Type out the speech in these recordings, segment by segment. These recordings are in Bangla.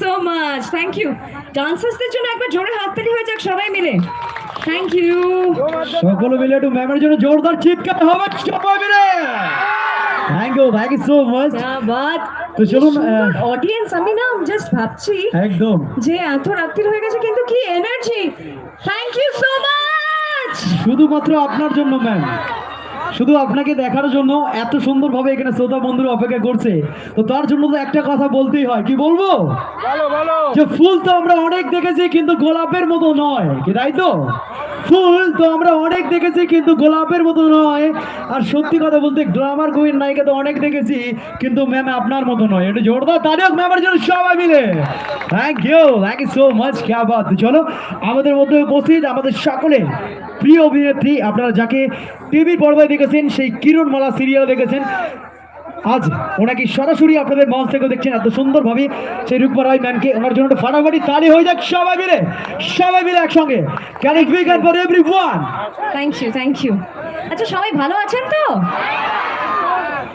সো মাচ থ্যাংক ইউ ডান্সার্সদের জন্য একবার জোরে হাততালি হয়ে যাক সবাই মিলে। থ্যাংক ইউ সকলে মিলে একটু ম্যামের জন্য জোরদার চিৎকার হবে সবাই মিলে। Thank you thank you so much Baat. তো চলুন অডিয়েন্স আমি না জাস্ট ভাবছি একদম। যে এত রাত্রি হয়ে গেছে কিন্তু কি energy thank you so much শুধুমাত্র আপনার জন্য ম্যাম শুধু আপনাকে দেখার জন্য এত সুন্দরভাবে এখানে শ্রোতা বন্ধুরা অপেক্ষা করছে। তো তার জন্য তো একটা কথা বলতেই হয়। কি বলব? যে ফুল তো আমরা অনেক দেখেছি কিন্তু গোলাপের মতো নয়। কি তাই তো? ফুল তো আমরা অনেক দেখেছি কিন্তু গোলাপের মতো নয়। আর সত্যি কথা বলতে গ্রামার কুইন নায়িকা তো অনেক দেখেছি কিন্তু ম্যাম আপনার মতো নয়। এটা জোরদার তারিখ ম্যামের জন্য সবাই মিলে। Thank you thank you so much খেয়া বাদ চলো আমাদের মধ্যে উপস্থিত আমাদের সকলে প্রিয় অভিনেত্রী আপনারা যাকে টিভি পর্দায় দেখেছেন, সেই কিরণমালা সিরিয়াল দেখেছেন। আজ ওনাকে সরাসরি আপনাদের মঞ্চ থেকে দেখছেন, এত সুন্দরভাবে সেই রূপমা রায় ম্যামকে ওনার জন্য একটা ফাটাফাটি তালি হয়ে যাক, সবাই মিলে সবাই মিলে একসঙ্গে। Can it be for everyone thank you thank you আচ্ছা সবাই ভালো আছেন তো?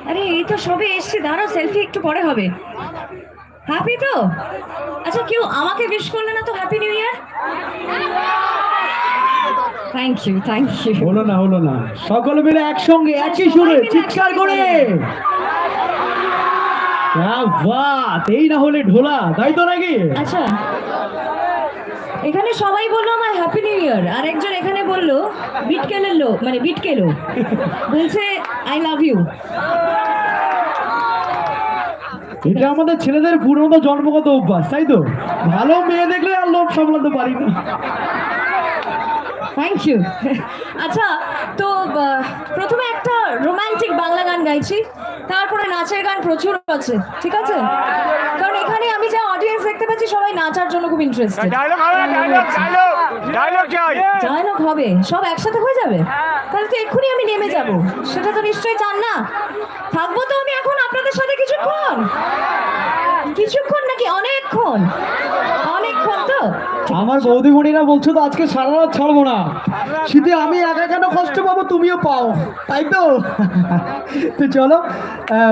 আরে, এই তো সবে এসছি, দাঁড়াও সেলফি একটু পরে হবে। হ্যাপি তো? আচ্ছা কেউ আমাকে উইশ করলে না তো happy new year thank you thank you হলো না হলো না। সকলে মিলে একসঙ্গে একই সুরে চিৎকার করে। এই না হলে ঢোলা তাই তো নাকি? আচ্ছা এখানে সবাই বলল আমার হ্যাপি নিউ ইয়ার আর একজন এখানে বলল বিটকেলের লোক মানে বিটকেলো। বলছে আই লাভ ইউ এটা আমাদের ছেলেদের পুরোনো জন্মগত অভ্যাস তাই তো? ভালো মেয়ে দেখলে আর লোভ সামলাতে পারি না। থ্যাংক ইউ আচ্ছা তো প্রথমে একটা রোমান্টিক বাংলা গান গাইছি তারপরে নাচের গান প্রচুর আছে ঠিক আছে? কারণ এখানে আমি যা অডিয়েন্স দেখতে পাচ্ছি সবাই নাচার জন্য খুব ইন্টারেস্টেড ডায়লগ হবে সব একসাথে হয়ে যাবে? তাহলে তো এক্ষুনি আমি নেমে যাব। সেটা তো নিশ্চয়ই চান না। থাকব তো আমি এখন আপনাদের সাথে কিছুক্ষণ। কিছুক্ষণ নাকি অনেকক্ষণ? অনেকক্ষণ তো? আমার বৌদিমণিরা বলছো তো আজকে সারা রাত ছাড়বো না। শীতে আমি একা কেন কষ্ট পাবো? তুমিও পাও। তাই তো? তো চলো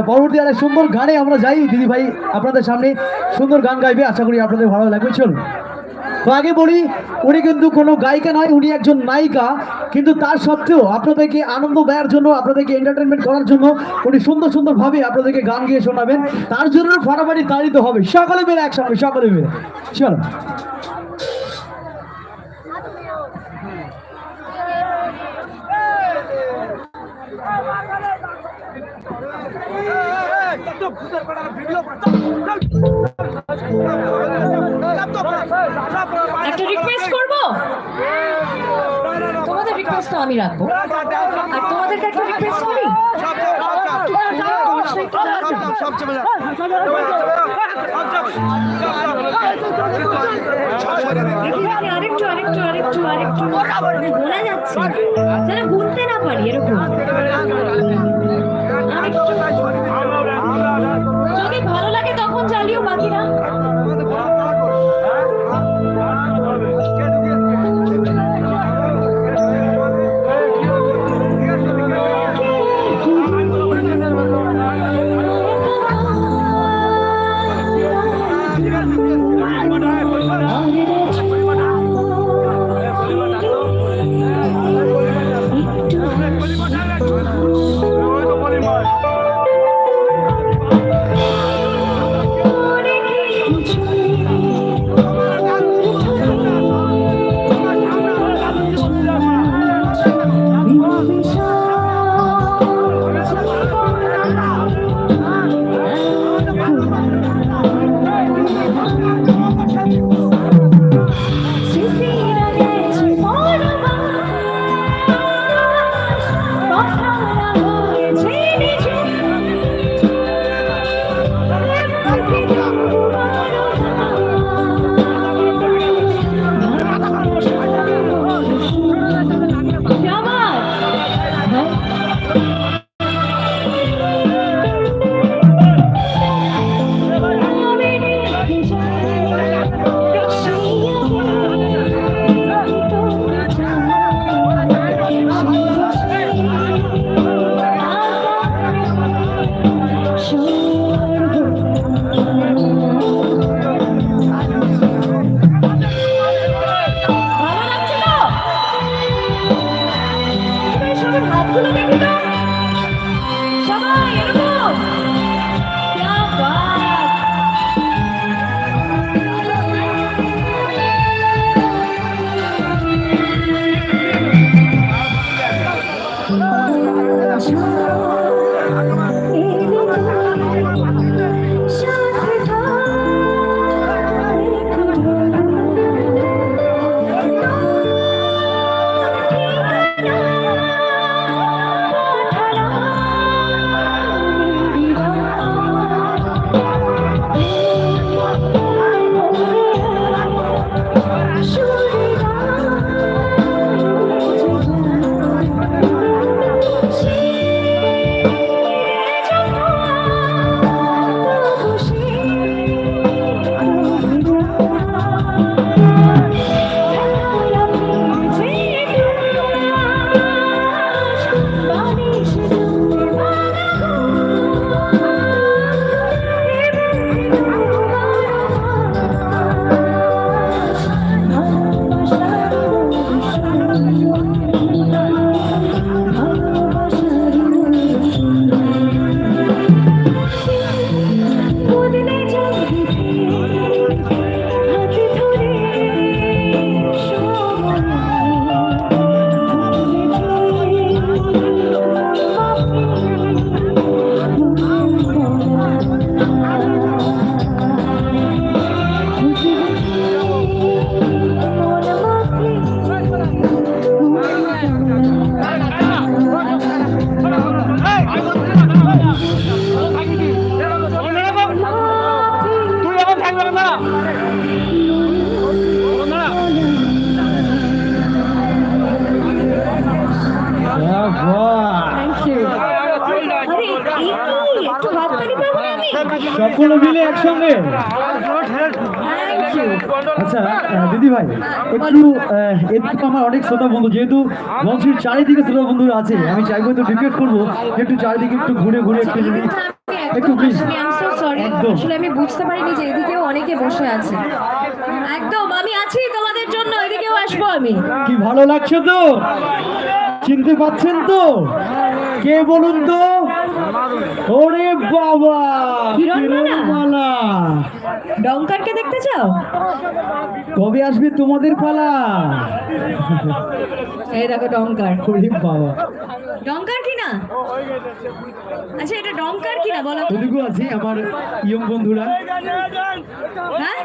পরবর্তী আরেক সুন্দর গানে আমরা যাই। দিদি ভাই আপনাদের সামনে সুন্দর গান গাইবে। আশা করি আপনাদের ভালো লাগবে। চলুন তো আগে বলি, উনি কিন্তু কোনো গায়িকা নয়, উনি একজন নায়িকা। কিন্তু তার সত্ত্বেও আপনাদেরকে আনন্দ দেওয়ার জন্য, আপনাদেরকে এন্টারটেনমেন্ট করার জন্য উনি সুন্দর সুন্দরভাবে আপনাদেরকে গান গিয়ে শোনাবেন। তার জন্য ফাটাফাটি তাড়িত হবে। সকলে মিলে একসঙ্গে, সকলে মিলে। চলো। একটা রিকোয়েস্ট করব? তোমাদের রিকোয়েস্ট তো আমি রাখব। আর তোমাদেরকে একটা রিকোয়েস্ট করি? আরেকটু আরেকটু আরেকটু আরেকটু। বলা যাচ্ছে। যেন গুনতে না পারি, এরকম। আরেকটু। যদি ভালো লাগে তখন জ্বালিও বাকিরা। সকলে মিলে একসঙ্গে? আচ্ছা দিদি ভাই একটু একটু আমার অনেক শ্রোতা বন্ধু যেহেতু মঞ্চের চারিদিকে শ্রোতা বন্ধু আছে আমি চাইব তো রিকোয়েস্ট করব একটু চারিদিকে একটু ঘুরে ঘুরে একটু একটু প্লিজ একদম। আসলে আমি বুঝতে পারিনি যে এদিকেও অনেকে বসে আছে। একদম আমি আছি তোমাদের জন্য এদিকেও আসব আমি। কি ভালো লাগছে তো? চিনতে পাচ্ছেন তো? কে বলুন তো? ওরে বাবা হিরণমালা। হিরণমালা। ডঙ্কারকে দেখতে চাও? কবে আসবে তোমাদের পালা? এই দেখো ডঙ্কার। ওরে বাবা। ডঙ্কার কি আচ্ছা এটা ডমকার কি না বলো? ওদিকেও আছে আমার ইয়ং বন্ধুরা হ্যাঁ